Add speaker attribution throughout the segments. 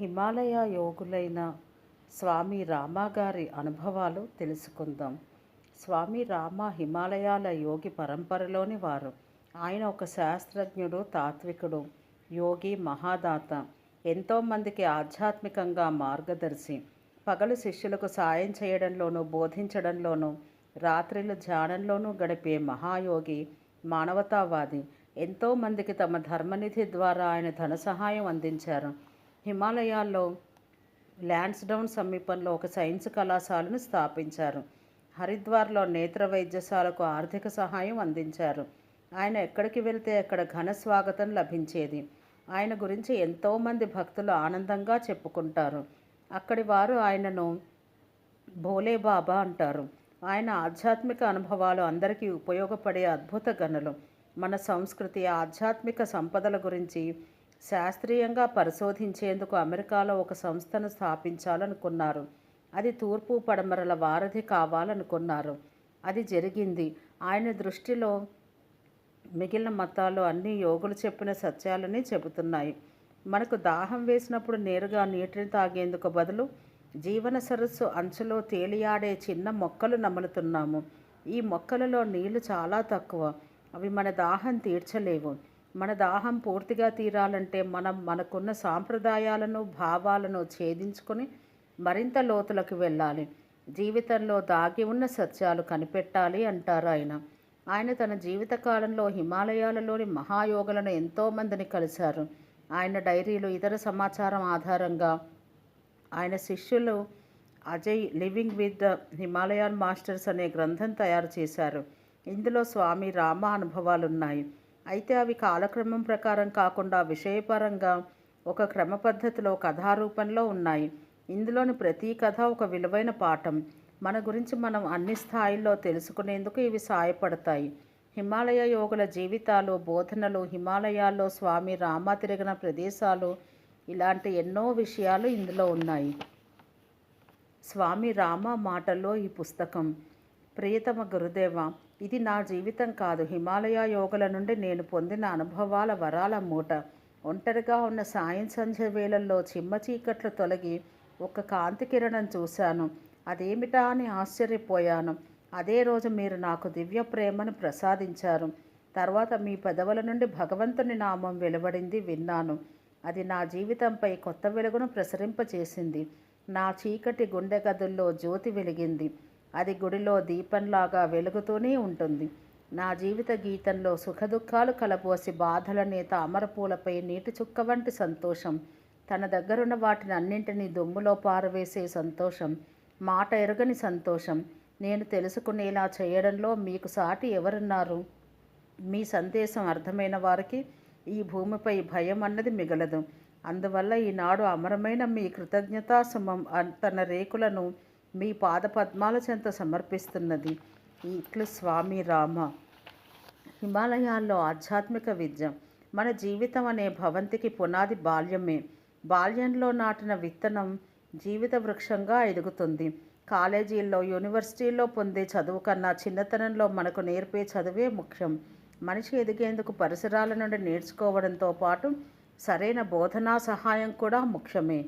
Speaker 1: హిమాలయ యోగులైన స్వామి రామా గారి అనుభవాలు తెలుసుకుందాం. స్వామి రామ హిమాలయాల యోగి పరంపరలోని వారు. ఆయన ఒక శాస్త్రజ్ఞుడు తాత్వికుడు యోగి మహాదాత ఎంతోమందికి ఆధ్యాత్మికంగా మార్గదర్శి. పగలు శిష్యులకు సాయం చేయడంలోనూ బోధించడంలోనూ రాత్రిలు ధ్యానంలోనూ గడిపే మహాయోగి మానవతావాది. ఎంతోమందికి తమ ధర్మనిధి ద్వారా ఆయన ధన సహాయం అందించారు. హిమాలయాల్లో ల్యాండ్స్డౌన్ సమీపంలో ఒక సైన్స్ కళాశాలను స్థాపించారు. హరిద్వార్లో నేత్ర వైద్యశాలకు ఆర్థిక సహాయం అందించారు. ఆయన ఎక్కడికి వెళ్తే అక్కడ ఘన స్వాగతం లభించేది. ఆయన గురించి ఎంతోమంది భక్తులు ఆనందంగా చెప్పుకుంటారు. అక్కడి వారు ఆయనను భోలే బాబా అంటారు. ఆయన ఆధ్యాత్మిక అనుభవాలు అందరికీ ఉపయోగపడే అద్భుత గనులు. మన సంస్కృతి ఆధ్యాత్మిక సంపదల గురించి శాస్త్రీయంగా పరిశోధించేందుకు అమెరికాలో ఒక సంస్థను స్థాపించాలనుకున్నారు. అది తూర్పు పడమరల వారధి కావాలనుకున్నారు. అది జరిగింది. ఆయన దృష్టిలో మిగిలిన మతాలు అన్ని యోగులు చెప్పిన సత్యాలని చెబుతున్నాయి. మనకు దాహం వేసినప్పుడు నేరుగా నీటిని తాగేందుకు బదులు జీవన సరస్సు అంచులో తేలియాడే చిన్న మొక్కలు నములుతున్నాము. ఈ మొక్కలలో నీళ్ళు చాలా తక్కువ. అవి మన దాహం తీర్చలేవు. మన దాహం పూర్తిగా తీరాలంటే మనం మనకున్న సాంప్రదాయాలను భావాలను ఛేదించుకొని మరింత లోతులకు వెళ్ళాలి. జీవితంలో దాగి ఉన్న సత్యాలు కనిపెట్టాలి అంటారు ఆయన. ఆయన తన జీవితకాలంలో హిమాలయాలలోని మహాయోగులను ఎంతోమందిని కలిశారు. ఆయన డైరీలు ఇతర సమాచారం ఆధారంగా ఆయన శిష్యులు Ajay living with the Himalayan masters అనే గ్రంథం తయారు చేశారు. ఇందులో స్వామి రామ అనుభవాలు ఉన్నాయి అయితే అవి కాలక్రమం ప్రకారం కాకుండా విషయపరంగా ఒక క్రమ పద్ధతిలో కథారూపంలో ఉన్నాయి. ఇందులోని ప్రతి కథ ఒక విలువైన పాఠం. మన గురించి మనం అన్ని స్థాయిల్లో తెలుసుకునేందుకు ఇవి సహాయపడతాయి హిమాలయ యోగుల జీవితాలు బోధనలు హిమాలయాల్లో స్వామి రామ తిరిగిన ప్రదేశాలు ఇలాంటి ఎన్నో విషయాలు ఇందులో ఉన్నాయి. స్వామి రామ మాటల్లో ఈ పుస్తకం. ప్రియతమ గురుదేవ ఇది నా జీవితం కాదు. హిమాలయ యోగుల నుండి నేను పొందిన అనుభవాల వరాల మూట. ఒంటరిగా ఉన్న సాయం సంధ్య వేళల్లో చిమ్మ చీకట్లు తొలగి ఒక కాంతి కిరణం చూశాను. అదేమిటా అని ఆశ్చర్యపోయాను. అదే రోజు మీరు నాకు దివ్య ప్రేమను ప్రసాదించారు. తర్వాత మీ పెదవుల నుండి భగవంతుని నామం వెలువడింది విన్నాను. అది నా జీవితంపై కొత్త వెలుగును ప్రసరింపచేసింది. నా చీకటి గుండె గదుల్లో జ్యోతి వెలిగింది. అది గుడిలో దీపంలాగా వెలుగుతూనే ఉంటుంది. నా జీవిత గీతంలో సుఖదుఖాలు కలబోసి బాధల నేత అమరపూలపై నీటి చుక్క వంటి సంతోషం. తన దగ్గరున్న వాటిని అన్నింటినీ దుమ్ములో పారవేసే సంతోషం. మాట ఎరుగని సంతోషం. నేను తెలుసుకునేలా చేయడంలో మీకు సాటి ఎవరున్నారు? మీ సందేశం అర్థమైన వారికి ఈ భూమిపై భయం అన్నది మిగలదు. అందువల్ల ఈనాడు అమరమైన మీ కృతజ్ఞతాసుమం తన రేకులను మీ పాద పద్మాల చెంత సమర్పిస్తున్నది ఇట్లు స్వామి రామ. హిమాలయాల్లో ఆధ్యాత్మిక విద్య మన జీవితం అనే భవంతికి పునాది బాల్యమే. బాల్యంలో నాటిన విత్తనం జీవిత వృక్షంగా ఎదుగుతుంది. కాలేజీల్లో యూనివర్సిటీల్లో పొందే చదువు కన్నా చిన్నతనంలో మనకు నేర్పే చదువే ముఖ్యం. మనిషి ఎదిగేందుకు పరిసరాల నుండి నేర్చుకోవడంతో పాటు సరైన బోధనా సహాయం కూడా ముఖ్యమే.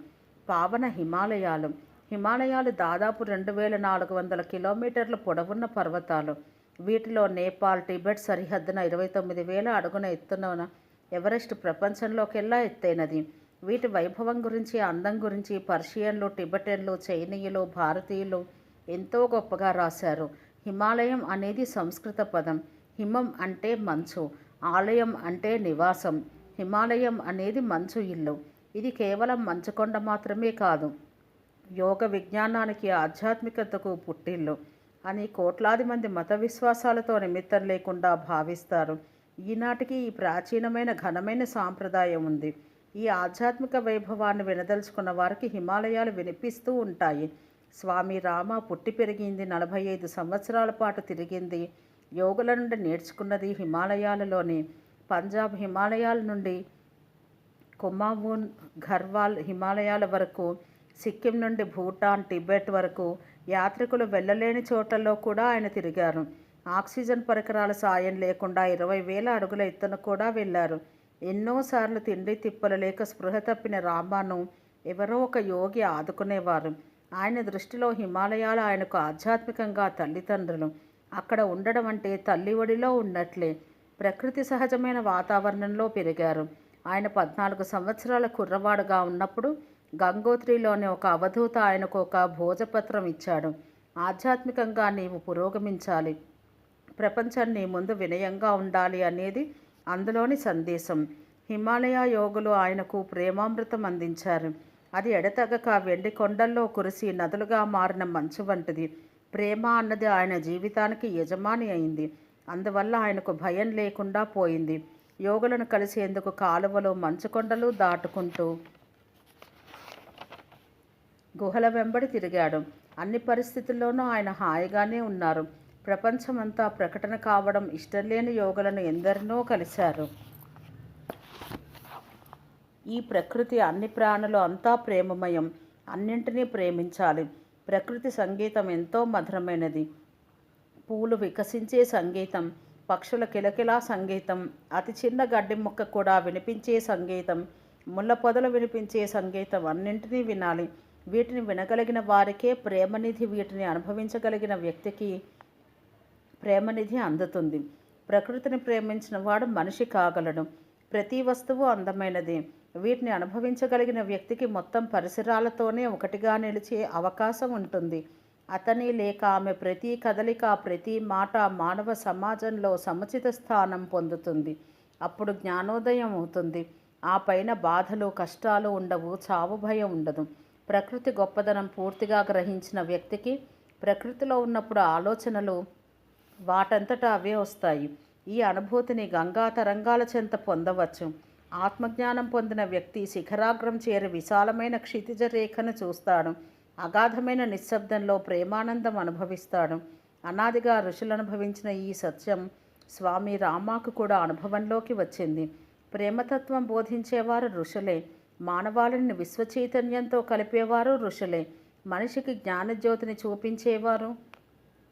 Speaker 1: పావన హిమాలయాలు హిమాలయాలు దాదాపు రెండు వేల నాలుగు వందల కిలోమీటర్ల పొడవున్న పర్వతాలు. వీటిలో నేపాల్ టిబెట్ సరిహద్దున ఇరవై తొమ్మిది వేల అడుగున ఎత్తున ఎవరెస్ట్ ప్రపంచంలోకెల్లా ఎత్తైనది. వీటి వైభవం గురించి అందం గురించి పర్షియన్లు టిబెటన్లు చైనీయులు భారతీయులు ఎంతో గొప్పగా రాశారు. హిమాలయం అనేది సంస్కృత పదం. హిమం అంటే మంచు ఆలయం అంటే నివాసం. హిమాలయం అనేది మంచు ఇల్లు. ఇది కేవలం మంచుకొండ మాత్రమే కాదు. యోగ విజ్ఞానానికి ఆధ్యాత్మికతకు పుట్టిల్లు అని కోట్లాది మంది మత విశ్వాసాలతో నిమిత్తం లేకుండా భావిస్తారు. ఈనాటికి ఈ ప్రాచీనమైన ఘనమైన సాంప్రదాయం ఉంది. ఈ ఆధ్యాత్మిక వైభవాన్ని వినదలుచుకున్న వారికి హిమాలయాలు వినిపిస్తూ ఉంటాయి. స్వామి రామ పుట్టి పెరిగింది నలభై ఐదు సంవత్సరాల పాటు తిరిగింది. యోగుల నుండి నేర్చుకున్నది హిమాలయాలలోని. పంజాబ్ హిమాలయాల నుండి కుమావూన్ ఘర్వాల్ హిమాలయాల వరకు సిక్కిం నుండి భూటాన్ టిబెట్ వరకు యాత్రికులు వెళ్ళలేని చోట్లలో కూడా ఆయన తిరిగారు. ఆక్సిజన్ పరికరాల సాయం లేకుండా ఇరవై వేల అడుగుల ఎత్తున కూడా వెళ్ళారు. ఎన్నోసార్లు తిండి తిప్పలు లేక స్పృహ తప్పిన రామాను ఎవరో ఒక యోగి ఆదుకునేవారు. ఆయన దృష్టిలో హిమాలయాలు ఆయనకు ఆధ్యాత్మికంగా తల్లిదండ్రులు. అక్కడ ఉండడం అంటే తల్లి ఒడిలో ఉన్నట్లే. ప్రకృతి సహజమైన వాతావరణంలో పెరిగారు. ఆయన పద్నాలుగు సంవత్సరాల కుర్రవాడుగా ఉన్నప్పుడు గంగోత్రిలోని ఒక అవధూత ఆయనకు ఒక భోజపత్రం ఇచ్చాడు. ఆధ్యాత్మికంగా నీవు పురోగమించాలి. ప్రపంచం నీ ముందు వినయంగా ఉండాలి అనేది అందులోని సందేశం. హిమాలయ యోగులు ఆయనకు ప్రేమామృతం అందించారు. అది ఎడతగక వెండి కొండల్లో కురిసి నదులుగా మారిన మంచు వంటిది. ప్రేమ అన్నది ఆయన జీవితానికి యజమాని అయింది. అందువల్ల ఆయనకు భయం లేకుండా పోయింది. యోగులను కలిసేందుకు కాలువలు మంచు కొండలు దాటుకుంటూ గుహల వెంబడి తిరిగాడు. అన్ని పరిస్థితుల్లోనూ ఆయన హాయిగానే ఉన్నారు. ప్రపంచమంతా ప్రకటన కావడం ఇష్టం లేని యోగులను ఎందరినో కలిశారు. ఈ ప్రకృతి అన్ని ప్రాణులు అంతా ప్రేమమయం. అన్నింటినీ ప్రేమించాలి. ప్రకృతి సంగీతం ఎంతో మధురమైనది. పూలు వికసించే సంగీతం పక్షుల కిలకిలా సంగీతం అతి చిన్న గడ్డి ముక్క కూడా వినిపించే సంగీతం ముళ్ళ పొదలు వినిపించే సంగీతం అన్నింటినీ వినాలి. వీటిని వినగలిగిన వారికే ప్రేమనిధి వీటిని అనుభవించగలిగిన వ్యక్తికి ప్రేమనిధి అందుతుంది. ప్రకృతిని ప్రేమించిన వాడు మనిషి కాగలడు. ప్రతి వస్తువు అందమైనది. వీటిని అనుభవించగలిగిన వ్యక్తికి మొత్తం పరిసరాలతోనే ఒకటిగా నిలిచే అవకాశం ఉంటుంది. అతని లేక ఆమె ప్రతి కదలిక ప్రతి మాట మానవ సమాజంలో సముచిత స్థానం పొందుతుంది. అప్పుడు జ్ఞానోదయం అవుతుంది. ఆ పైన బాధలు కష్టాలు ఉండవు చావు భయం ఉండదు. ప్రకృతి గొప్పదనం పూర్తిగా గ్రహించిన వ్యక్తికి ప్రకృతిలో ఉన్నప్పుడు ఆలోచనలు వాటంతటా అవే వస్తాయి. ఈ అనుభూతిని గంగా తరంగాల చెంత పొందవచ్చు. ఆత్మజ్ఞానం పొందిన వ్యక్తి శిఖరాగ్రం చేరి విశాలమైన క్షితిజ రేఖను చూస్తాడు. అగాధమైన నిశ్శబ్దంలో ప్రేమానందం అనుభవిస్తాడు. అనాదిగా ఋషులు అనుభవించిన ఈ సత్యం స్వామి రామాకు కూడా అనుభవంలోకి వచ్చింది. ప్రేమతత్వం బోధించేవారు ఋషులే. మానవాళిని విశ్వచైతన్యంతో కలిపేవారు ఋషులే. మనిషికి జ్ఞానజ్యోతిని చూపించేవారు.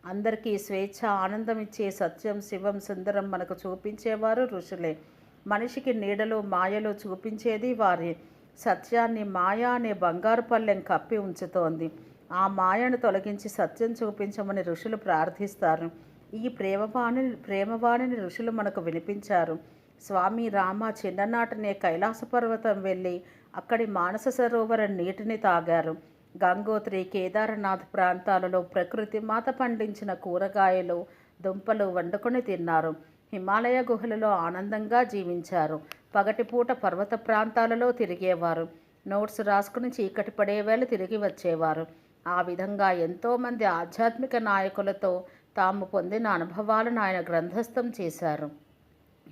Speaker 1: అందరికీ స్వేచ్ఛ ఆనందం ఇచ్చే సత్యం శివం సుందరం మనకు చూపించేవారు ఋషులే. మనిషికి నీడలు మాయలు చూపించేది వారి. సత్యాన్ని మాయ అనే బంగారు పల్లెం కప్పి ఉంచుతోంది. ఆ మాయను తొలగించి సత్యం చూపించమని ఋషులు ప్రార్థిస్తారు. ఈ ప్రేమవాణి ప్రేమవాణిని ఋషులు మనకు వినిపించారు. స్వామి రామ చిన్ననాటనే కైలాస పర్వతం వెళ్ళి అక్కడి మానస సరోవర నీటిని తాగారు. గంగోత్రి కేదారనాథ్ ప్రాంతాలలో ప్రకృతి మాత పండించిన కూరగాయలు దుంపలు వండుకొని తిన్నారు. హిమాలయ గుహలలో ఆనందంగా జీవించారు. పగటిపూట పర్వత ప్రాంతాలలో తిరిగేవారు. నోట్స్ రాసుకుని చీకటి పడేవేళ తిరిగి వచ్చేవారు. ఆ విధంగా ఎంతోమంది ఆధ్యాత్మిక నాయకులతో తాము పొందిన అనుభవాలను ఆయన గ్రంథస్థం చేశారు.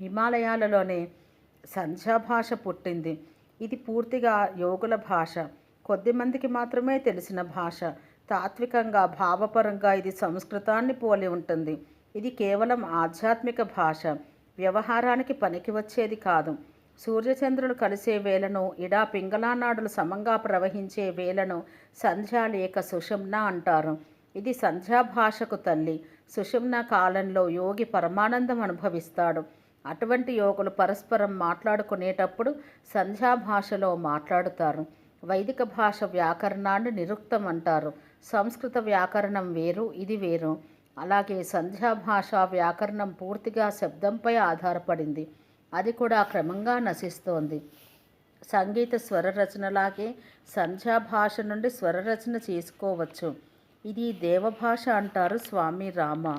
Speaker 1: హిమాలయాలలోనే సంధ్యా భాష పుట్టింది. ఇది పూర్తిగా యోగుల భాష. కొద్దిమందికి మాత్రమే తెలిసిన భాష. తాత్వికంగా భావపరంగా ఇది సంస్కృతాన్ని పోలి ఉంటుంది. ఇది కేవలం ఆధ్యాత్మిక భాష. వ్యవహారానికి పనికి వచ్చేది కాదు. సూర్యచంద్రులు కలిసే వేలను ఇడా పింగళానాడులు సమంగా ప్రవహించే వేలను సంధ్యా లేక సుషుమ్న అంటారు. ఇది సంధ్యా భాషకు తల్లి. సుషుమ్న కాలంలో యోగి పరమానందం అనుభవిస్తాడు. అటువంటి యోగులు పరస్పరం మాట్లాడుకునేటప్పుడు సంధ్యా భాషలో మాట్లాడుతారు. వైదిక భాష వ్యాకరణాన్ని నిరుక్తం అంటారు. సంస్కృత వ్యాకరణం వేరు ఇది వేరు. అలాగే సంధ్యా భాష వ్యాకరణం పూర్తిగా శబ్దంపై ఆధారపడింది. అది కూడా క్రమంగా నశిస్తోంది. సంగీత స్వర రచనలాగే సంధ్యా భాష నుండి స్వర రచన చేసుకోవచ్చు. ఇది దేవభాష అంటారు స్వామి రామ.